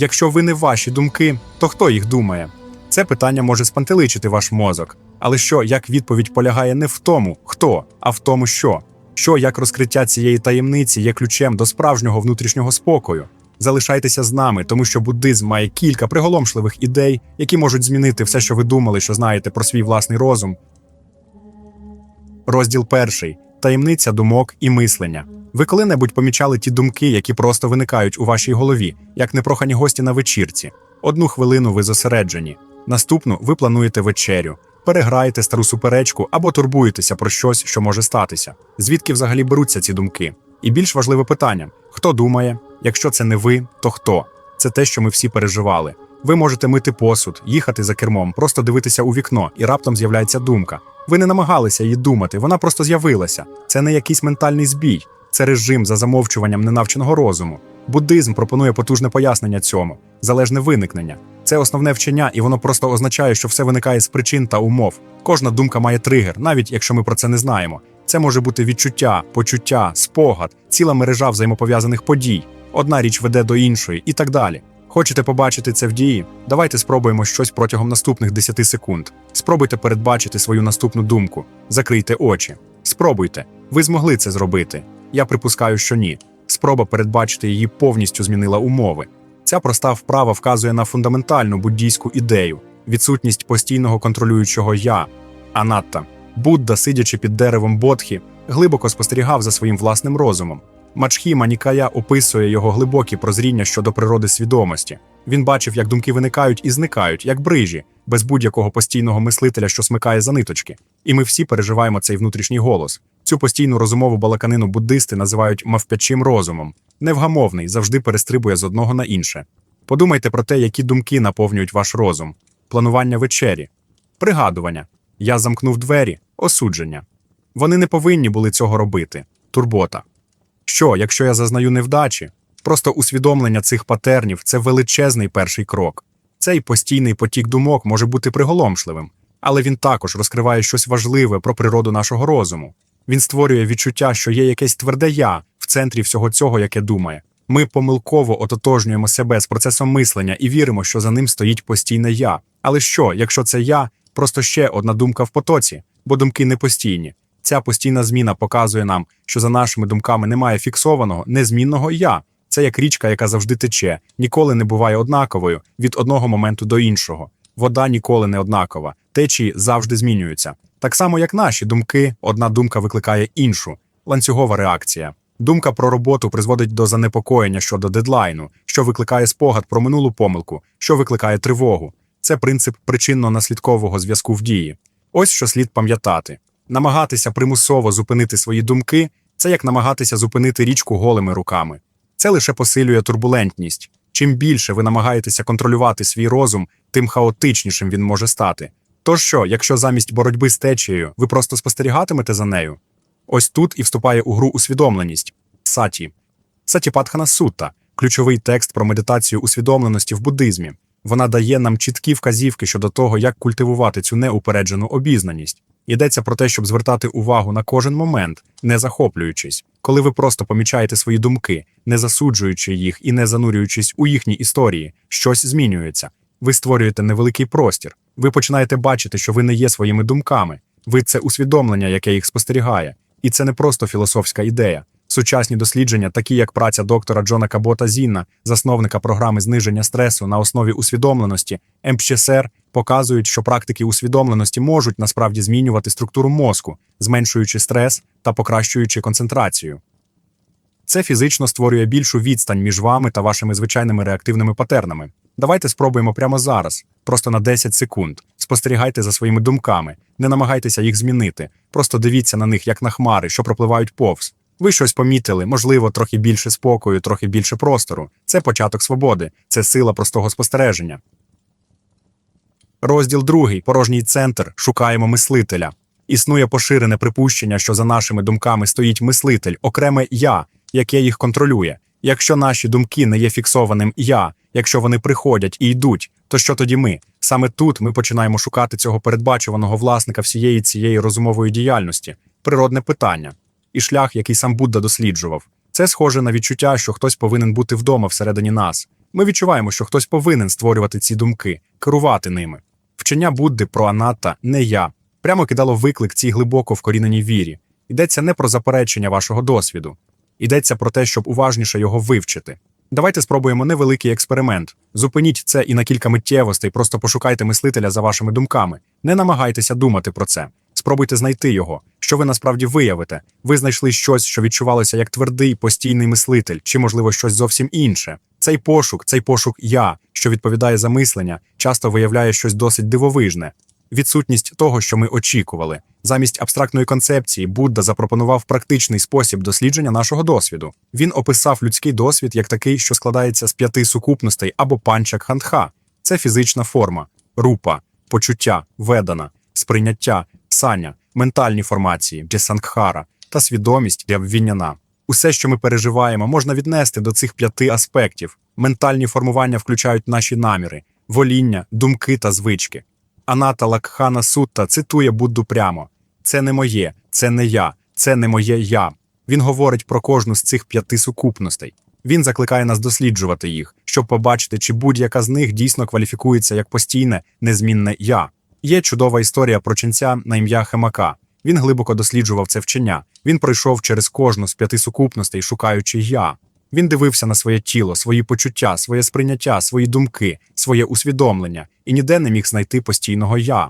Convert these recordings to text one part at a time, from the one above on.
Якщо ви не ваші думки, то хто їх думає? Це питання може спантеличити ваш мозок. Але що, як відповідь полягає не в тому, хто, а в тому, що. Що як розкриття цієї таємниці є ключем до справжнього внутрішнього спокою. Залишайтеся з нами, тому що буддизм має кілька приголомшливих ідей, які можуть змінити все, що ви думали, що знаєте про свій власний розум. Розділ перший таємниця думок і мислення. Ви коли-небудь помічали ті думки, які просто виникають у вашій голові, як непрохані гості на вечірці. Одну хвилину ви зосереджені, наступну ви плануєте вечерю, переграєте стару суперечку або турбуєтеся про щось, що може статися. Звідки взагалі беруться ці думки? І більш важливе питання: хто думає? Якщо це не ви, то хто? Це те, що ми всі переживали. Ви можете мити посуд, їхати за кермом, просто дивитися у вікно, і раптом з'являється думка. Ви не намагалися її думати, вона просто з'явилася. Це не якийсь ментальний збій, це режим за замовчуванням ненавченого розуму. Буддизм пропонує потужне пояснення цьому, залежне виникнення. Це основне вчення, і воно просто означає, що все виникає з причин та умов. Кожна думка має тригер, навіть якщо ми про це не знаємо. Це може бути відчуття, почуття, спогад, ціла мережа взаємопов'язаних подій. Одна річ веде до іншої і так далі. Хочете побачити це в дії? Давайте спробуємо щось протягом наступних 10 секунд. Спробуйте передбачити свою наступну думку. Закрийте очі. Спробуйте. Ви змогли це зробити. Я припускаю, що ні. Спроба передбачити її повністю змінила умови. Ця проста вправа вказує на фундаментальну буддійську ідею відсутність постійного контролюючого я, анатта. Будда, сидячи під деревом Бодхі, глибоко спостерігав за своїм власним розумом. Мачхіма Нікая описує його глибокі прозріння щодо природи свідомості. Він бачив, як думки виникають і зникають, як брижі, без будь-якого постійного мислителя, що смикає за ниточки. І ми всі переживаємо цей внутрішній голос. Цю постійну розумову балаканину буддисти називають мавпячим розумом. Невгамовний, завжди перестрибує з одного на інше. Подумайте про те, які думки наповнюють ваш розум: планування вечері, пригадування. Я замкнув двері, осудження. Вони не повинні були цього робити. Турбота. Що, якщо я зазнаю невдачі? Просто усвідомлення цих патернів це величезний перший крок. Цей постійний потік думок може бути приголомшливим, але він також розкриває щось важливе про природу нашого розуму. Він створює відчуття, що є якесь тверде я в центрі всього цього, яке думає. Ми помилково ототожнюємо себе з процесом мислення і віримо, що за ним стоїть постійне я. Але що, якщо це я, просто ще одна думка в потоці, бо думки не постійні. Ця постійна зміна показує нам, що за нашими думками немає фіксованого, незмінного я. Це як річка, яка завжди тече, ніколи не буває однаковою від одного моменту до іншого. Вода ніколи не однакова, течії завжди змінюються. Так само, як наші думки, одна думка викликає іншу ланцюгова реакція. Думка про роботу призводить до занепокоєння щодо дедлайну, що викликає спогад про минулу помилку, що викликає тривогу. Це принцип причинно-наслідкового зв'язку в дії. Ось що слід пам'ятати. Намагатися примусово зупинити свої думки це як намагатися зупинити річку голими руками. Це лише посилює турбулентність. Чим більше ви намагаєтеся контролювати свій розум, тим хаотичнішим він може стати. Тож що, якщо замість боротьби з течією ви просто спостерігатимете за нею? Ось тут і вступає у гру усвідомленість саті. Сатіпатхана Сутта – ключовий текст про медитацію усвідомленості в буддизмі. Вона дає нам чіткі вказівки щодо того, як культивувати цю неупереджену обізнаність. Йдеться про те, щоб звертати увагу на кожен момент, не захоплюючись, коли ви просто помічаєте свої думки, не засуджуючи їх і не занурюючись у їхні історії, щось змінюється. Ви створюєте невеликий простір. Ви починаєте бачити, що ви не є своїми думками. Ви це усвідомлення, яке їх спостерігає. І це не просто філософська ідея. Сучасні дослідження, такі як праця доктора Джона Кабота Зінна, засновника програми зниження стресу на основі усвідомленості МПЧСР, показують, що практики усвідомленості можуть насправді змінювати структуру мозку, зменшуючи стрес та покращуючи концентрацію. Це фізично створює більшу відстань між вами та вашими звичайними реактивними патернами. Давайте спробуємо прямо зараз, просто на 10 секунд. Спостерігайте за своїми думками, не намагайтеся їх змінити. Просто дивіться на них як на хмари, що пропливають повз. Ви щось помітили, можливо, трохи більше спокою, трохи більше простору. Це початок свободи, це сила простого спостереження. Розділ другий. Порожній центр. Шукаємо мислителя. Існує поширене припущення, що за нашими думками стоїть мислитель, окреме я, яке їх контролює. Якщо наші думки не є фіксованим я, якщо вони приходять і йдуть, то що тоді ми? Саме тут ми починаємо шукати цього передбачуваного власника всієї цієї розумової діяльності, природне питання і шлях, який сам Будда досліджував. Це схоже на відчуття, що хтось повинен бути вдома всередині нас. Ми відчуваємо, що хтось повинен створювати ці думки, керувати ними. Вчення Будди про Анатта не я прямо кидало виклик цій глибоко вкоріненій вірі. Йдеться не про заперечення вашого досвіду, йдеться про те, щоб уважніше його вивчити. Давайте спробуємо невеликий експеримент. Зупиніть це і на кілька миттєвостей, просто пошукайте мислителя за вашими думками. Не намагайтеся думати про це. Спробуйте знайти його. Що ви насправді виявите? Ви знайшли щось, що відчувалося як твердий постійний мислитель, чи, можливо, щось зовсім інше. Цей пошук, цей пошук я, що відповідає за мислення, часто виявляє щось досить дивовижне. Відсутність того, що ми очікували. Замість абстрактної концепції Будда запропонував практичний спосіб дослідження нашого досвіду. Він описав людський досвід як такий, що складається з п'яти сукупностей або панчак хандха. Це фізична форма, рупа, почуття, ведана, сприйняття, саня, ментальні формації, джесангхара та свідомість для ввінняна. Усе, що ми переживаємо, можна віднести до цих п'яти аспектів. Ментальні формування включають наші наміри, воління, думки та звички. Аната Лакхана Сутта цитує Будду прямо: це не моє, це не я, це не моє я. Він говорить про кожну з цих п'яти сукупностей. Він закликає нас досліджувати їх, щоб побачити, чи будь-яка з них дійсно кваліфікується як постійне, незмінне я. Є чудова історія про ченця на ім'я Хемака. Він глибоко досліджував це вчення. Він пройшов через кожну з п'яти сукупностей, шукаючи я. Він дивився на своє тіло, свої почуття, своє сприйняття, свої думки, своє усвідомлення і ніде не міг знайти постійного я.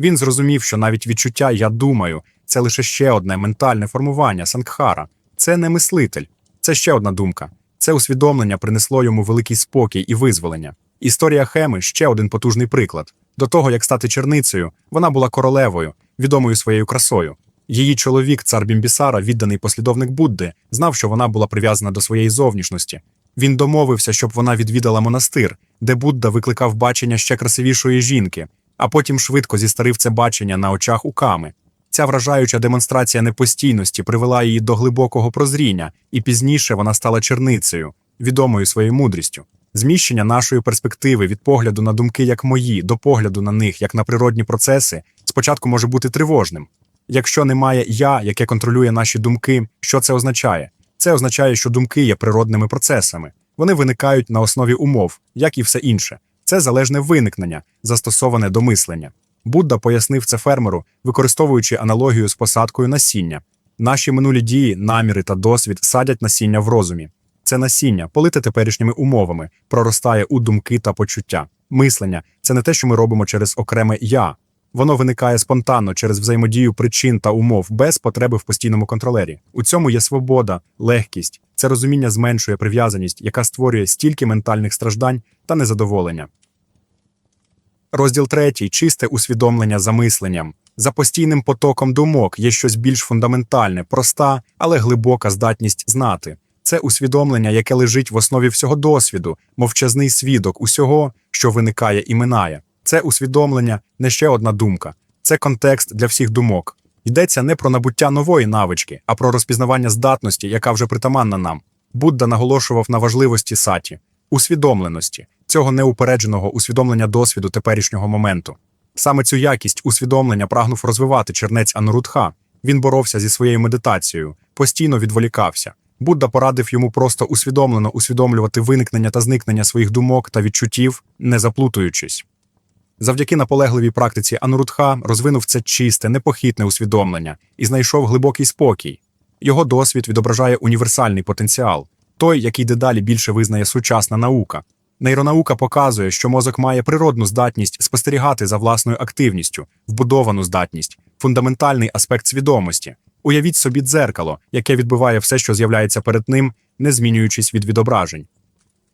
Він зрозумів, що навіть відчуття я думаю це лише ще одне ментальне формування сангхара. Це не мислитель, це ще одна думка. Це усвідомлення принесло йому великий спокій і визволення. Історія Хеми ще один потужний приклад. До того, як стати черницею, вона була королевою, відомою своєю красою. Її чоловік, цар Бімбісара, відданий послідовник Будди, знав, що вона була прив'язана до своєї зовнішності. Він домовився, щоб вона відвідала монастир, де Будда викликав бачення ще красивішої жінки, а потім швидко зістарив це бачення на очах у ками. Ця вражаюча демонстрація непостійності привела її до глибокого прозріння, і пізніше вона стала черницею, відомою своєю мудрістю. Зміщення нашої перспективи від погляду на думки як мої до погляду на них як на природні процеси спочатку може бути тривожним. Якщо немає я, яке контролює наші думки, що це означає? Це означає, що думки є природними процесами. Вони виникають на основі умов, як і все інше. Це залежне виникнення, застосоване до мислення. Будда пояснив це фермеру, використовуючи аналогію з посадкою насіння. Наші минулі дії, наміри та досвід садять насіння в розумі. Це насіння, полите теперішніми умовами, проростає у думки та почуття. Мислення це не те, що ми робимо через окреме я. Воно виникає спонтанно через взаємодію причин та умов без потреби в постійному контролері. У цьому є свобода, легкість. Це розуміння зменшує прив'язаність, яка створює стільки ментальних страждань та незадоволення. Розділ третій чисте усвідомлення за мисленням. За постійним потоком думок є щось більш фундаментальне, проста, але глибока здатність знати. Це усвідомлення, яке лежить в основі всього досвіду, мовчазний свідок усього, що виникає і минає. Це усвідомлення не ще одна думка, це контекст для всіх думок. Йдеться не про набуття нової навички, а про розпізнавання здатності, яка вже притаманна нам. Будда наголошував на важливості саті, усвідомленості, цього неупередженого усвідомлення досвіду теперішнього моменту. Саме цю якість усвідомлення прагнув розвивати чернець Анурудха. Він боровся зі своєю медитацією, постійно відволікався. Будда порадив йому просто усвідомлено усвідомлювати виникнення та зникнення своїх думок та відчуттів, не заплутуючись. Завдяки наполегливій практиці Анурудха розвинув це чисте, непохитне усвідомлення і знайшов глибокий спокій. Його досвід відображає універсальний потенціал, той, який дедалі більше визнає сучасна наука. Нейронаука показує, що мозок має природну здатність спостерігати за власною активністю, вбудовану здатність, фундаментальний аспект свідомості. Уявіть собі дзеркало, яке відбиває все, що з'являється перед ним, не змінюючись від відображень.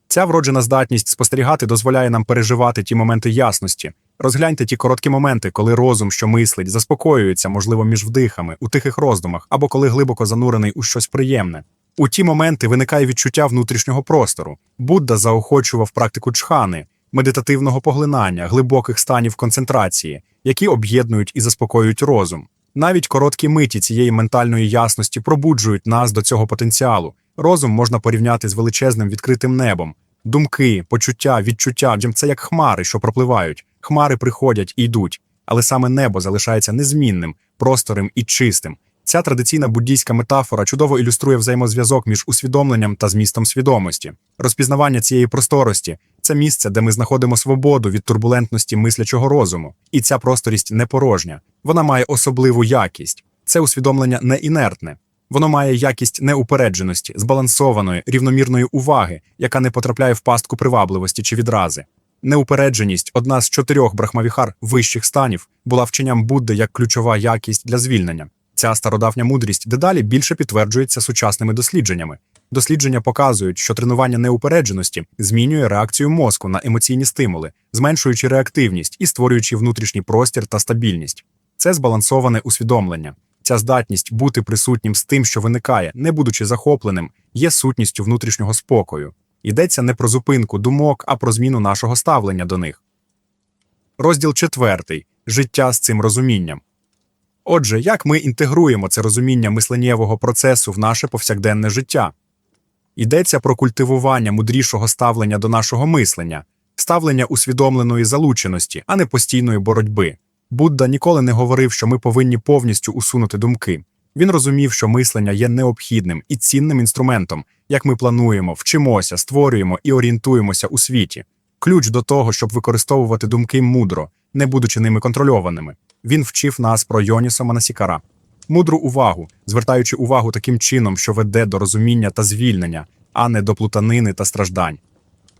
Ця вроджена здатність спостерігати дозволяє нам переживати ті моменти ясності. Розгляньте ті короткі моменти, коли розум, що мислить, заспокоюється, можливо, між вдихами, у тихих роздумах, або коли глибоко занурений у щось приємне. У ті моменти виникає відчуття внутрішнього простору. Будда заохочував практику чхани, медитативного поглинання, глибоких станів концентрації, які об'єднують і заспокоюють розум. Навіть короткі миті цієї ментальної ясності пробуджують нас до цього потенціалу. Розум можна порівняти з величезним відкритим небом. Думки, почуття, відчуття це як хмари, що пропливають. Хмари приходять і йдуть, але саме небо залишається незмінним, просторим і чистим. Ця традиційна буддійська метафора чудово ілюструє взаємозв'язок між усвідомленням та змістом свідомості. Розпізнавання цієї просторості це місце, де ми знаходимо свободу від турбулентності мислячого розуму. І ця просторість не порожня. Вона має особливу якість. Це усвідомлення не інертне. Воно має якість неупередженості, збалансованої, рівномірної уваги, яка не потрапляє в пастку привабливості чи відрази. Неупередженість, одна з чотирьох брахмавіхар вищих станів, була вченням Будди як ключова якість для звільнення. Ця стародавня мудрість дедалі більше підтверджується сучасними дослідженнями. Дослідження показують, що тренування неупередженості змінює реакцію мозку на емоційні стимули, зменшуючи реактивність і створюючи внутрішній простір та стабільність. Це збалансоване усвідомлення. Ця здатність бути присутнім з тим, що виникає, не будучи захопленим, є сутністю внутрішнього спокою. Йдеться не про зупинку думок, а про зміну нашого ставлення до них. Розділ четвертий життя з цим розумінням. Отже, як ми інтегруємо це розуміння мисленнєвого процесу в наше повсякденне життя? Йдеться про культивування мудрішого ставлення до нашого мислення, ставлення усвідомленої залученості, а не постійної боротьби. Будда ніколи не говорив, що ми повинні повністю усунути думки. Він розумів, що мислення є необхідним і цінним інструментом, як ми плануємо, вчимося, створюємо і орієнтуємося у світі. Ключ до того, щоб використовувати думки мудро, не будучи ними контрольованими. Він вчив нас про Йонісо Манасікара. Мудру увагу, звертаючи увагу таким чином, що веде до розуміння та звільнення, а не до плутанини та страждань.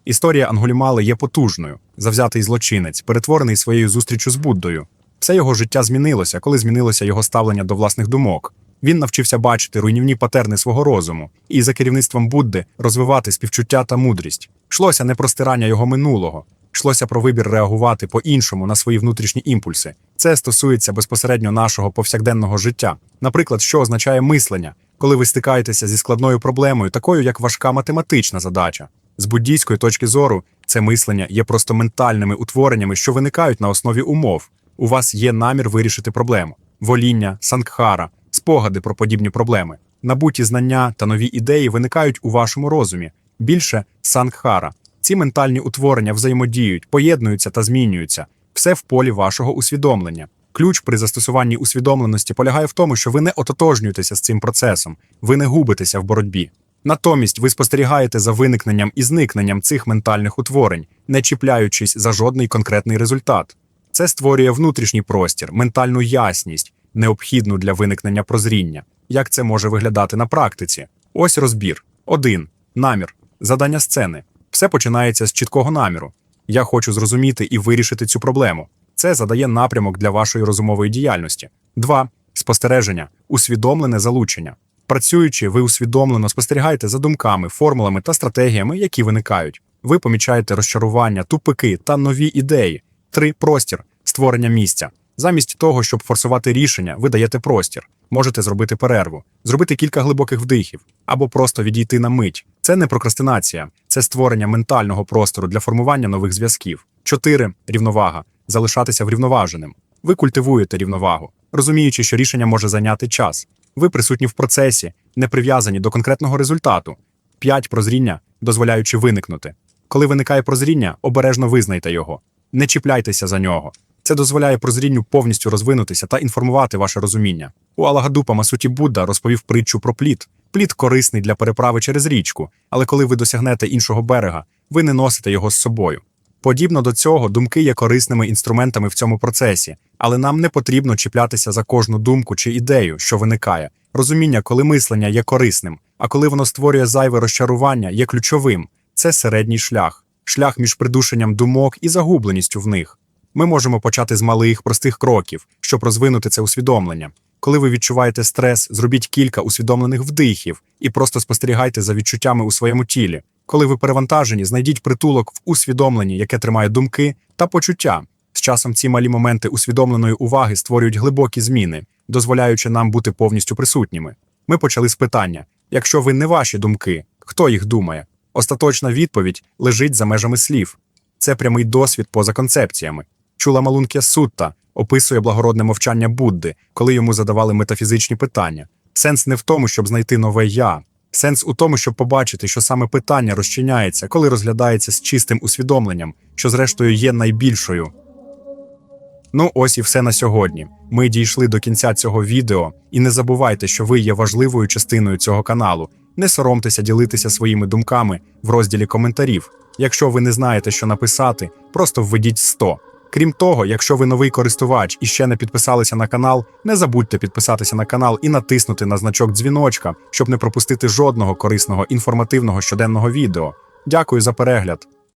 Історія Ангулімали є потужною, завзятий злочинець, перетворений своєю зустрічю з Буддою. Все його життя змінилося, коли змінилося його ставлення до власних думок. Він навчився бачити руйнівні патерни свого розуму і за керівництвом Будди розвивати співчуття та мудрість. Йшлося не про стирання його минулого, йшлося про вибір реагувати по-іншому на свої внутрішні імпульси. Це стосується безпосередньо нашого повсякденного життя. Наприклад, що означає мислення, коли ви стикаєтеся зі складною проблемою, такою як важка математична задача. З буддійської точки зору, це мислення є просто ментальними утвореннями, що виникають на основі умов. У вас є намір вирішити проблему, воління, сангхара, спогади про подібні проблеми. Набуті знання та нові ідеї виникають у вашому розумі. Більше сангхара. Ці ментальні утворення взаємодіють, поєднуються та змінюються. Все в полі вашого усвідомлення. Ключ при застосуванні усвідомленості полягає в тому, що ви не ототожнюєтеся з цим процесом, ви не губитеся в боротьбі. Натомість ви спостерігаєте за виникненням і зникненням цих ментальних утворень, не чіпляючись за жодний конкретний результат. Це створює внутрішній простір, ментальну ясність, необхідну для виникнення прозріння. Як це може виглядати на практиці? Ось розбір. 1. Намір. Задання сцени. Все починається з чіткого наміру. Я хочу зрозуміти і вирішити цю проблему. Це задає напрямок для вашої розумової діяльності. 2. Спостереження, усвідомлене залучення. Працюючи, ви усвідомлено спостерігаєте за думками, формулами та стратегіями, які виникають. Ви помічаєте розчарування, тупики та нові ідеї. 3. Простір, створення місця. Замість того, щоб форсувати рішення, ви даєте простір. Можете зробити перерву, зробити кілька глибоких вдихів або просто відійти на мить. Це не прокрастинація, це створення ментального простору для формування нових зв'язків. 4. Рівновага. Залишатися врівноваженим. Ви культивуєте рівновагу, розуміючи, що рішення може зайняти час. Ви присутні в процесі, не прив'язані до конкретного результату. 5. Прозріння, дозволяючи виникнути. Коли виникає прозріння, обережно визнайте його. Не чіпляйтеся за нього. Це дозволяє прозрінню повністю розвинутися та інформувати ваше розуміння. У Алагадупа Масуті Будда розповів притчу про плід. Плід корисний для переправи через річку, але коли ви досягнете іншого берега, ви не носите його з собою. Подібно до цього, думки є корисними інструментами в цьому процесі, але нам не потрібно чіплятися за кожну думку чи ідею, що виникає. Розуміння, коли мислення є корисним, а коли воно створює зайве розчарування, є ключовим. Це середній шлях, шлях між придушенням думок і загубленістю в них. Ми можемо почати з малих, простих кроків, щоб розвинути це усвідомлення. Коли ви відчуваєте стрес, зробіть кілька усвідомлених вдихів і просто спостерігайте за відчуттями у своєму тілі. Коли ви перевантажені, знайдіть притулок в усвідомленні, яке тримає думки та почуття. З часом ці малі моменти усвідомленої уваги створюють глибокі зміни, дозволяючи нам бути повністю присутніми. Ми почали з питання: якщо ви не ваші думки, хто їх думає? Остаточна відповідь лежить за межами слів. Це прямий досвід поза концепціями. Чула Малункя Сутта описує благородне мовчання Будди, коли йому задавали метафізичні питання. Сенс не в тому, щоб знайти нове я. Сенс у тому, щоб побачити, що саме питання розчиняється, коли розглядається з чистим усвідомленням, що зрештою є найбільшою Ну, ось і все на сьогодні. Ми дійшли до кінця цього відео, і не забувайте, що ви є важливою частиною цього каналу. Не соромтеся ділитися своїми думками в розділі коментарів. Якщо ви не знаєте, що написати, просто введіть 100. Крім того, якщо ви новий користувач і ще не підписалися на канал, не забудьте підписатися на канал і натиснути на значок дзвіночка, щоб не пропустити жодного корисного інформативного щоденного відео. Дякую за перегляд.